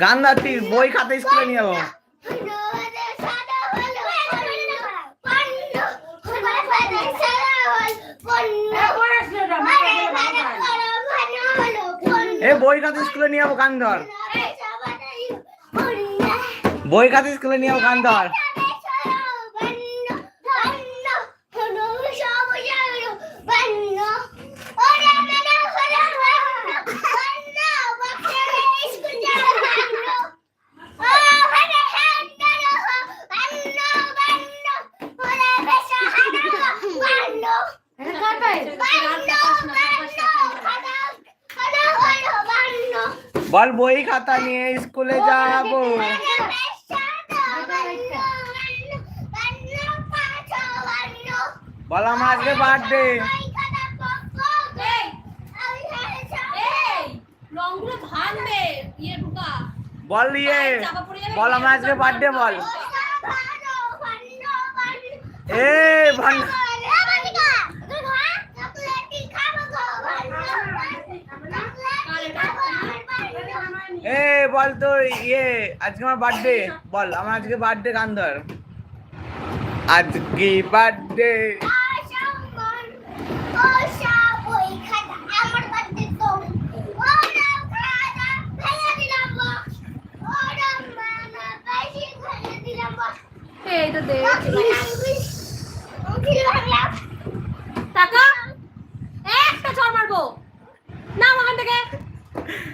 গান্ধারটি বই খাতে স্কুলে নিয়ে যাব। এ বই খাতে স্কুলে নিয়ে যাব কান ধর বই খাতে স্কুলে নিয়ে যাব কান ধর বল বই খাতা নিয়ে স্কুলে যাব। বল আমার আজকে বার্থডে ইয়ে বল ইয়ে বল আমার আজকে বার্থডে বল। এ ভান এ বল তো ইয়ে আজকে আমার বার্থডে বল আমার আজকে বার্থডে গান ধর? আজকে বার্থডে এই তো দে।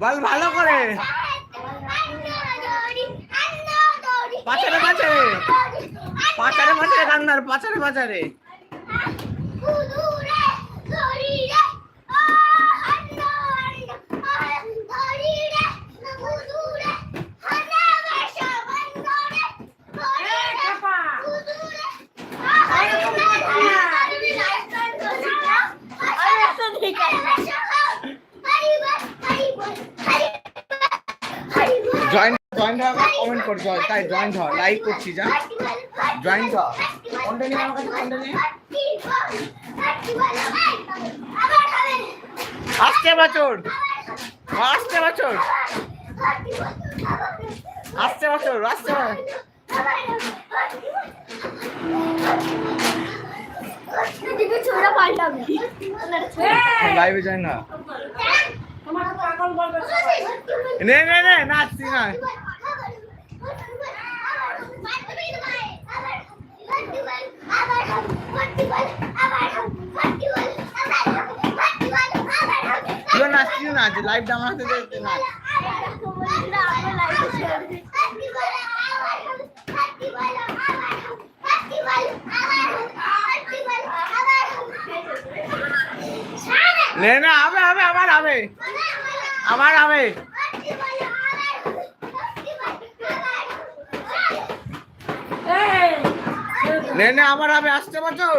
বল ভালো করে। পাচারে পাচারে। পাচারে পাচারে গান পাচারে পাচারে। পাচারে জয়েন্ট জয়েন্ট হবে কমেন্ট কর জয় তাই জয়েন্ট হ লাইক করছি যা। জয়েন্ট হ কোনটা নিয়ে আমার কাছে কোনটা নিয়ে। আসতে বছর। আসতে বছর। আসতে বছর আসতে লাইভে জয়েন না। নে নে নে, নাচছি, না। নাচছি নাচ লাইভ ডামাতে দে নাচ। নে, না হবে হবে আবার হবে আবার হবে। নে নে আবার হবে আসতে বছর।